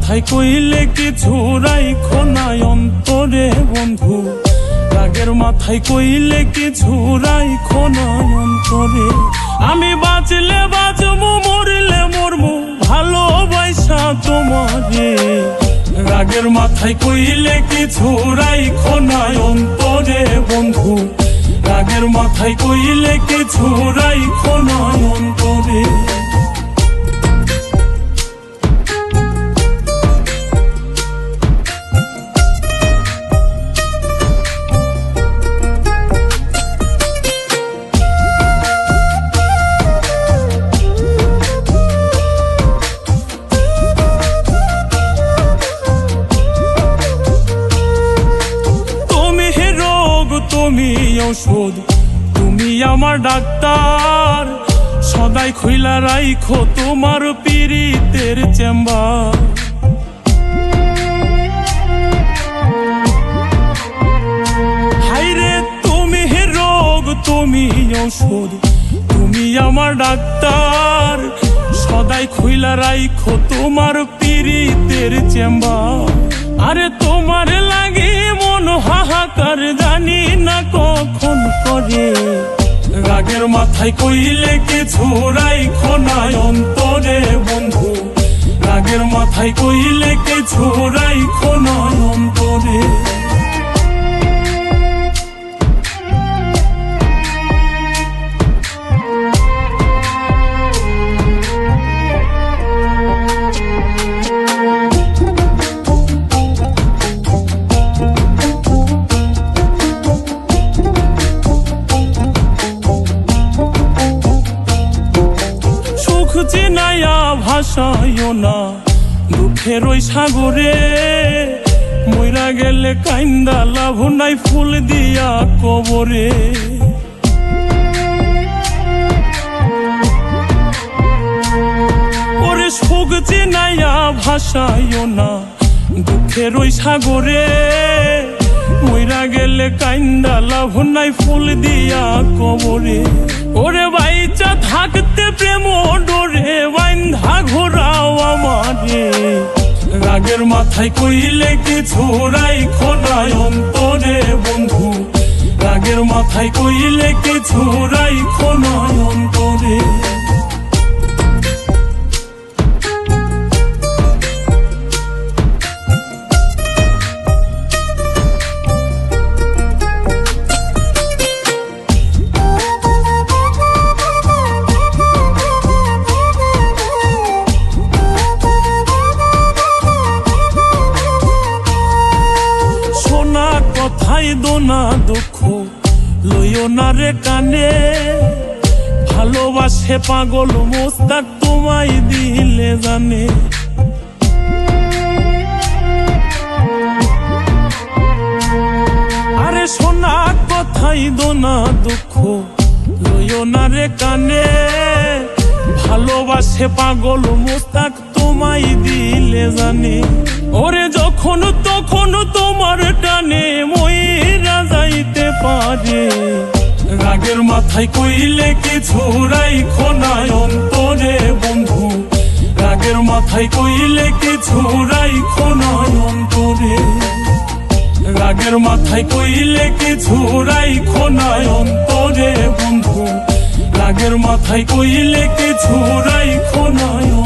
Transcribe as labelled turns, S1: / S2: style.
S1: মাথায় কইলে কিছু রাইখো নাই অন্তরে, বন্ধু। রাগের মাথায় কইলে কিছু রাইখো নাই অন্তরে। আমি বাঁচলে বাঁচবো, মরলে মরবো, ভালোবাসা তোমারে। রাগের মাথায় কইলে কিছু রাইখো নাই অন্তরে, বন্ধু। রাগের মাথায় কইলে কিছু রাইখো নাই অন্তরে। তুমি ঔষধ, তুমি আমার ডাক্তার। সদাই খুইলা রাইখো তোমার পীড়িতের চেম্বার। তুমি রোগ, তুমি ঔষধ, তুমি আমার ডাক্তার। সদাই খুইলা রাইখো তোমার পীড়িতের চেম্বার। আরে তোমার লাগে মন হাহাকার, জানি না কখন করে। রাগের মাথায় কইলে কিছু রাইখো নাই অন্তরে, বন্ধু। রাগের মাথায় কইলে কিছু রাইখো নাই অন্তরে। সুখ চিনাইয়া ভাষায় না। দুঃখের ওই সাগরে মইরা গেলে কাইন্দা লাভ নাই ফুল দিয়া কবরে। ওরে সুখ চিনাইয়া ভাষায় না। দুঃখের ওই সাগরে মইরা গেলে কাইন্দা লাভ নাই ফুল দিয়া কবরে। ওরে বাইচা থাকতে প্রেম ডোরে, বাইন্ধা ঘোরাও আমারে। রাগের মাথায় কইলে কিছু রাইখো নাই অন্তরে বন্ধু। রাগের মাথায় কইলে কিছু রাইখো নাই অন্তরে। কথাই দোনা দুঃখ লইও না রে কানে। ভালোবাসে পাগল মোস্তাক তোমায় দিলে জানে। আরে শোনা কথাই দোনা দুঃখ লইও না রে কানে। ভালোবাসে পাগল মোস্তাক তোমায় দিলে জানে। ওরে যখন তখন তোমার টানে পারে। রাগের মাথায় কইলে কিছু রাইখো নাই অন্তরে বন্ধু। রাগের মাথায় কইলে কিছু রাইখো নাই অন্তরে রাগের মাথায় কইলে কিছু রাইখো নাই অন্তরে বন্ধু। রাগের মাথায় কইলে রাইখো নাই অন্তরে